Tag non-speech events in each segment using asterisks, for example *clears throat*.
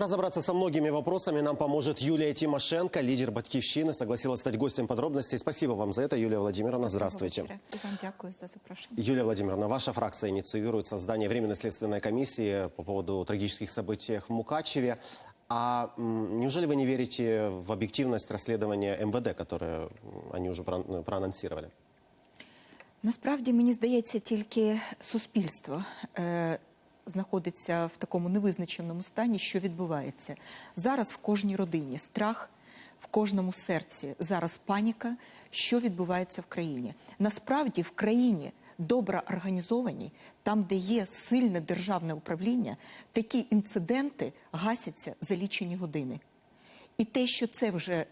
Разобраться со многими вопросами нам поможет Юлия Тимошенко, лидер «Батькивщины», согласилась стать гостем подробностей. Спасибо вам за это, Юлия Владимировна. Здравствуйте. І вам дякую за запрошення. Юлия Владимировна, ваша фракция инициирует создание Временной следственной комиссии по поводу трагических событий в Мукачеве. А м, неужели вы не верите в объективность расследования МВД, которое м, они уже про- проанонсировали? Насправді мені здається, тільки суспільство е, знаходиться в такому невизначеному стані, що відбувається зараз в кожній родині страх. В кожному серці зараз паніка, що відбувається в країні. Насправді в країні добре організованій, там, де є сильне державне управління, такі інциденти гасяться за лічені години. І те, що це вже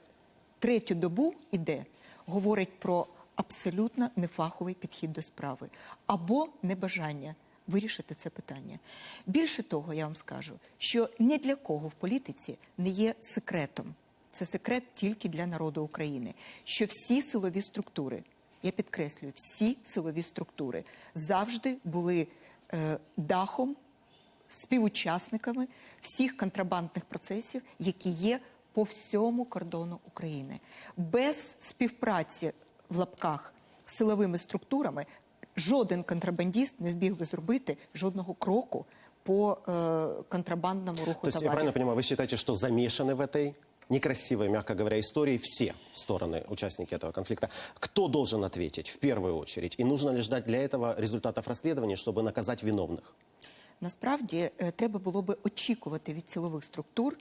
третю добу іде, говорить про абсолютно нефаховий підхід до справи або небажання вирішити це питання. Більше того, я вам скажу, що ні для кого в політиці не є секретом. Це секрет тільки для народу України. Що всі силові структури, я підкреслюю, всі силові структури завжди були е, дахом співучасниками всіх контрабандних процесів, які є по всьому кордону України. Без співпраці в лапках з силовими структурами жоден контрабандист не зміг би зробити жодного кроку по е, контрабандному руху То есть, я товарів. правильно понимаю, вы считаете, что замешаны в этой некрасивой, мягко говоря, истории все стороны, участники этого конфликта. Кто должен ответить в первую очередь? И нужно ли ждать для этого результатов расследования, чтобы наказать виновных? Насправді е, треба було би очікувати від силових структур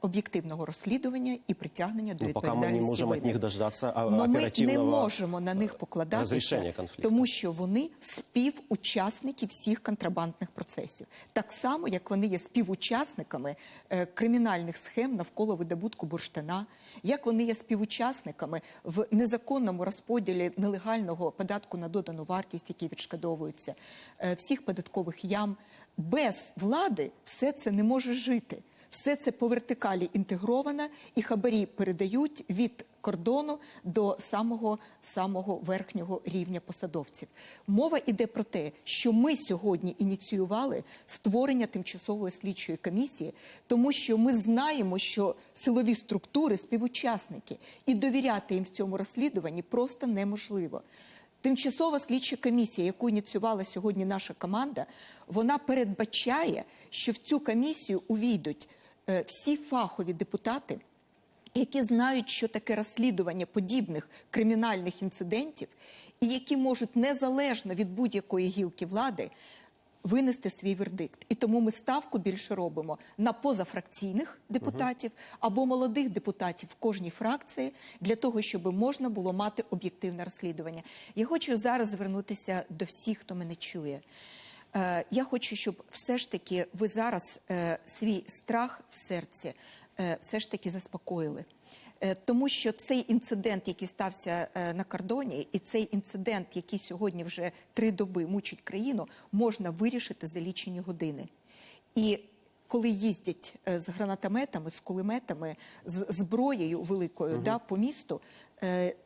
об'єктивного розслідування і притягнення до Ну, відповідальності. не можем от винних. них дождаться а, Но ми не можемо на них покладатися, тому що вони співучасники всіх контрабандних процесів, так само як вони є співучасниками е, кримінальних схем навколо видобутку бурштина, як вони є співучасниками в незаконному розподілі нелегального податку на додану вартість, який відшкодовується, е, всіх податкових ям. Без влади все це не може жити. Все це по вертикалі інтегровано, і хабарі передають від кордону до самого самого верхнього рівня посадовців. Мова йде про те, що ми сьогодні ініціювали створення тимчасової слідчої комісії, тому що ми знаємо, що силові структури співучасники, і довіряти їм в цьому розслідуванні просто неможливо. Тимчасова слідча комісія, яку ініціювала сьогодні наша команда, вона передбачає, що в цю комісію увійдуть всі фахові депутати, які знають, що таке розслідування подібних кримінальних інцидентів, і які можуть незалежно від будь-якої гілки влади винести свій вердикт. І тому ми ставку більше робимо на позафракційних депутатів або молодих депутатів в кожній фракції для того, щоб можна було мати об'єктивне розслідування. Я хочу зараз звернутися до всіх, хто мене чує. Е, Я хочу, щоб все ж таки ви зараз е, свій страх в серці е, все ж таки заспокоїли. Тому що цей інцидент, який стався на кордоні, і цей інцидент, який сьогодні вже три доби мучить країну, можна вирішити за лічені години. І коли їздять з гранатометами, з кулеметами, з зброєю великою да, по місту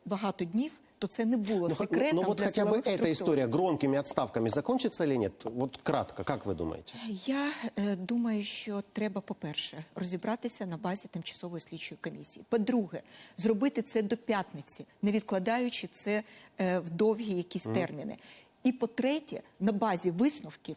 багато днів, то це не було Ну, х- секретом ну вот для хотя бы силових эта структур. история громкими отставками закончится или нет? Вот кратко, как вы думаете? Я е, думаю, що треба, по-перше, розібратися на базі тимчасової слідчої комісії. По-друге, зробити це до п'ятниці, не відкладаючи це е, в довгі якісь терміни. І по-третє, на базі висновків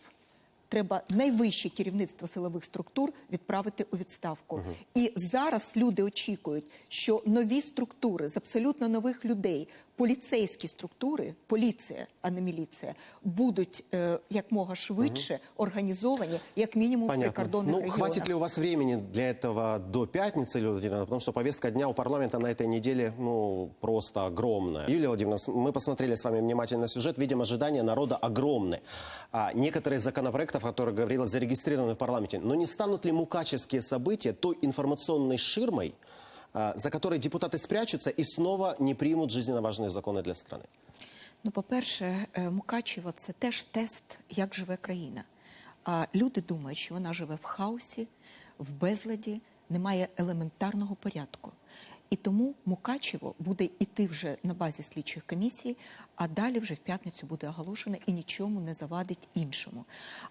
треба найвище керівництво силових структур відправити у відставку. І зараз люди очікують, що нові структури з абсолютно нових людей, поліцейські структури, поліція, а не міліція, будуть е, якмога швидше організовані, як мінімум в Понятно. прикордонних Ну, регіонах. хватит ли у вас времени для этого до пятницы, Юлия Владимировна? Потому что повестка дня у парламента на этой неделе, ну, просто огромная. Юлия Владимировна, с- мы посмотрели с вами внимательно сюжет. Видим, ожидания народа огромны. А некоторые из законопроектов, о которых говорилось, зарегистрированы в парламенте. Но не станут ли мукачевские события той информационной ширмой, а, за которой депутаты спрячутся и снова не примут жизненно важные законы для страны? Ну, по-перше, е, Мукачево це теж тест, як живе країна. А люди думають, що вона живе в хаосі, в безладі, немає елементарного порядку. І тому Мукачево буде йти вже на базі слідчих комісій, а далі вже в п'ятницю буде оголошено і нічому не завадить іншому.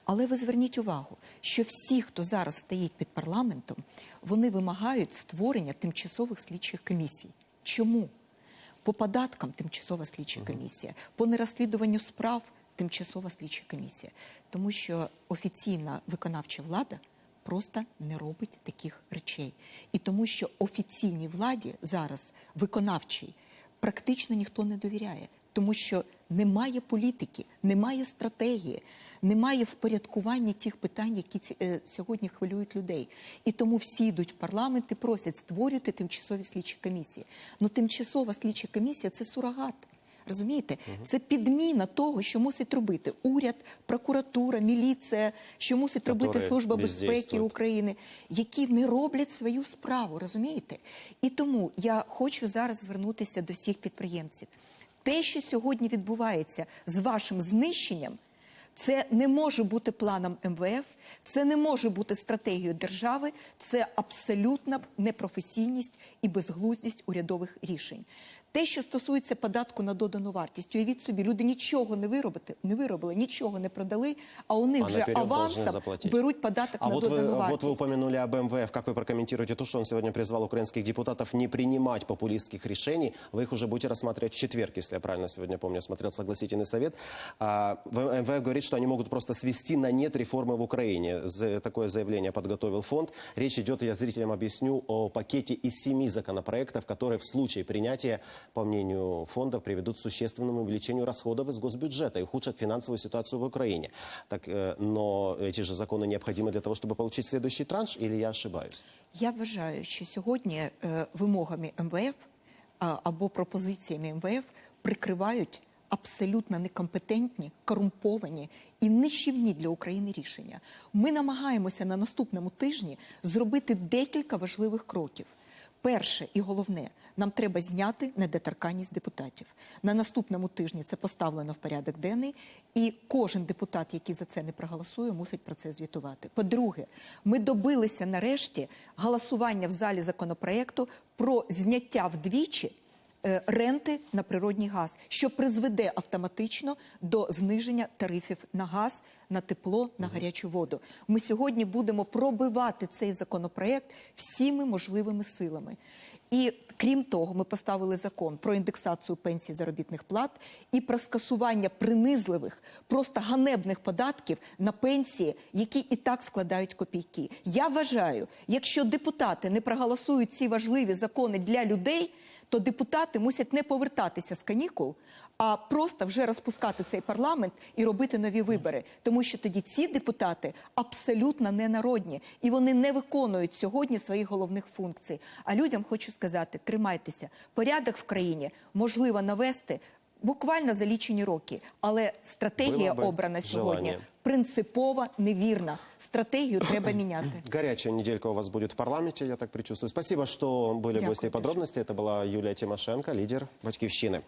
Але ви зверніть увагу, що всі, хто зараз стоїть під парламентом, вони вимагають створення тимчасових слідчих комісій. Чому? По податкам тимчасова слідча комісія, по нерозслідуванню справ тимчасова слідча комісія. Тому що офіційна виконавча влада просто не робить таких речей. І тому що офіційній владі зараз виконавчій практично ніхто не довіряє, тому що немає політики, немає стратегії, немає впорядкування тих питань, які е, сьогодні хвилюють людей. І тому всі йдуть в парламент і просять створювати тимчасові слідчі комісії. Ну тимчасова слідча комісія це сурогат. Розумієте, це підміна того, що мусить робити уряд, прокуратура, міліція, що мусить робити служба безпеки. України, які не роблять свою справу, розумієте? І тому я хочу зараз звернутися до всіх підприємців. Те, що сьогодні відбувається з вашим знищенням, це не може бути планом МВФ, це не може бути стратегією держави, це абсолютна непрофесійність і безглуздість урядових рішень. Те, що стосується податку на додану вартість, уявіть собі, люди нічого не виробили, не виробили, нічого не продали, а у них А вже наперед должны авансом заплатить. беруть податок А на вот вы, додану вот вартість. вы упомянули об МВФ. Как вы прокомментируете то, что он сегодня призвал украинских депутатов не принимать популистских решений? Вы их уже будете рассматривать в четверг, если я правильно сегодня помню, смотрел согласительный совет. А, в- МВФ говорит, что они могут просто свести на нет реформы в Украине. За- Такое заявление подготовил фонд. Речь идет, я зрителям объясню, о пакете из семи законопроектов, которые в случае принятия, по мнению фонда, приведут к существенному увеличению расходов из госбюджета и ухудшат финансовую ситуацию в Украине. Так, э, но эти же законы необходимы для того, чтобы получить следующий транш, или я ошибаюсь? Я вважаю, що сьогодні е, вимогами МВФ а, або пропозиціями МВФ прикривають абсолютно некомпетентні, корумповані і нищівні для України рішення. Ми намагаємося на наступному тижні зробити декілька важливих кроків. Перше і головне, нам треба зняти недоторканність депутатів. На наступному тижні це поставлено в порядок денний, і кожен депутат, який за це не проголосує, мусить про це звітувати. По-друге, ми добилися нарешті голосування в залі законопроекту про зняття вдвічі ренти на природній газ, що призведе автоматично до зниження тарифів на газ, на тепло, на гарячу воду. Ми сьогодні будемо пробивати цей законопроект всіми можливими силами. І крім того, ми поставили закон про індексацію пенсій заробітних плат і про скасування принизливих, просто ганебних податків на пенсії, які і так складають копійки. Я вважаю, якщо депутати не проголосують ці важливі закони для людей, то депутати мусять не повертатися з канікул, а просто вже розпускати цей парламент і робити нові вибори. Тому що тоді ці депутати абсолютно ненародні і вони не виконують сьогодні своїх головних функцій. А людям хочу сказати: тримайтеся, порядок в країні можливо навести Буквально за лічені роки, але стратегія Було би обрана сьогодні желання. принципово невірна. Стратегію треба *clears throat* міняти. Горячая неделька у вас будет в парламенте, я так предчувствую. Спасибо, что были Дякую гости и дуже. подробности. Это была Юлия Тимошенко, лидер «Батькивщины».